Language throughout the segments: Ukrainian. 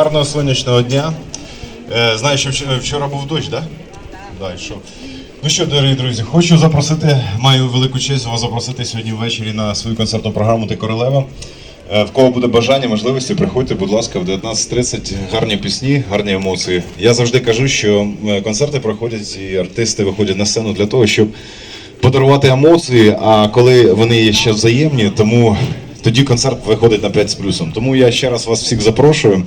Гарного сонячного дня. Е, Знаю, що вчора був дощ, так? Да? Да. Ну що, дорогі друзі, хочу запросити, маю велику честь вас запросити сьогодні ввечері на свою концертну програму Ти королева. Е, В кого буде бажання, можливості, приходьте, будь ласка, в 19.30. Гарні пісні, гарні емоції. Я завжди кажу, що концерти проходять і артисти виходять на сцену для того, щоб подарувати емоції, а коли вони є ще взаємні, тому тоді концерт виходить на 5 з плюсом. Тому я ще раз вас всіх запрошую.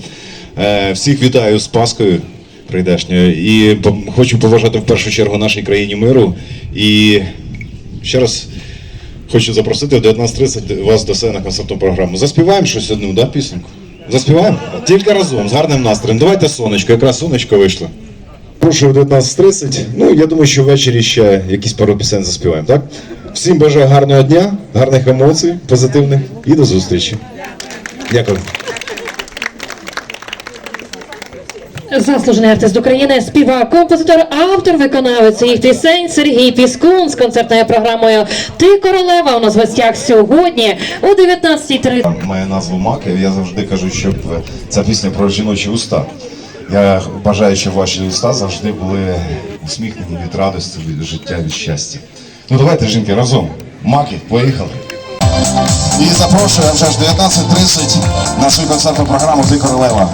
Е, Всіх вітаю з Паскою прийдешньою. І хочу побажати в першу чергу нашій країні миру. І ще раз хочу запросити в 19.30 вас до себе на концертну програму. Заспіваємо щось одну, да, пісеньку? Заспіваємо? Тільки разом, з гарним настроєм. Давайте сонечко, якраз сонечко вийшло. Прошу в 19.30. Ну, я думаю, що ввечері ще якісь пару пісень заспіваємо, так? Всім бажаю гарного дня, гарних емоцій, позитивних і до зустрічі. Дякую. Заслужений артист України, співак, композитор, автор, виконавець своїх пісень Сергій Піскун з концертною програмою Ти королева у нас в гостях сьогодні о 19.30. Має назву Маків. Я завжди кажу, щоб е, ця пісня про жіночі уста. Я бажаю, щоб ваші уста завжди були усміхнені від радості, від життя, від щастя. Ну давайте, жінки, разом. Маки, поїхали. І запрошую вже ж 19.30 на свою концертну програму Ти королева.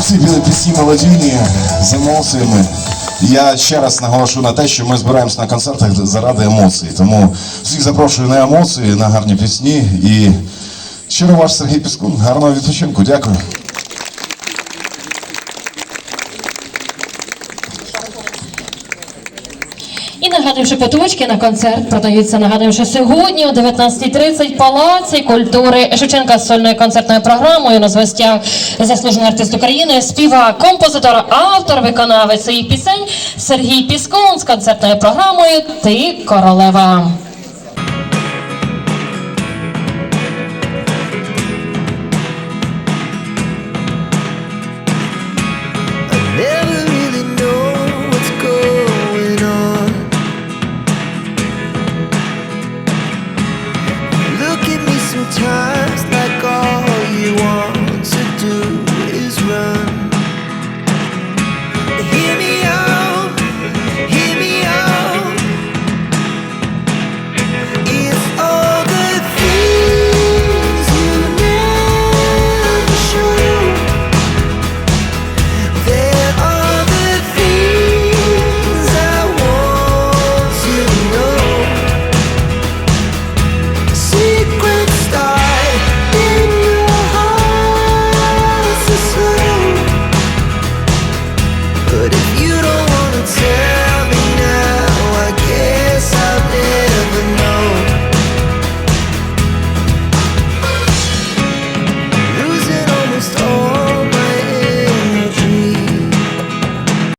Всі пісні мелодійні з емоціями. Я ще раз наголошу на те, що ми збираємося на концертах заради емоцій. Тому всіх запрошую на емоції, на гарні пісні. І щиро ваш Сергій Піскун. Гарного відпочинку. Дякую. І нагадуємо, що квиточки на концерт продаються. Нагадуємо, що сьогодні о 19.30 Палаці культури Шевченка з сольною концертною програмою на звестях заслужений артист України, співак, композитор, автор, виконавець і пісень Сергій Піскун з концертною програмою Ти королева.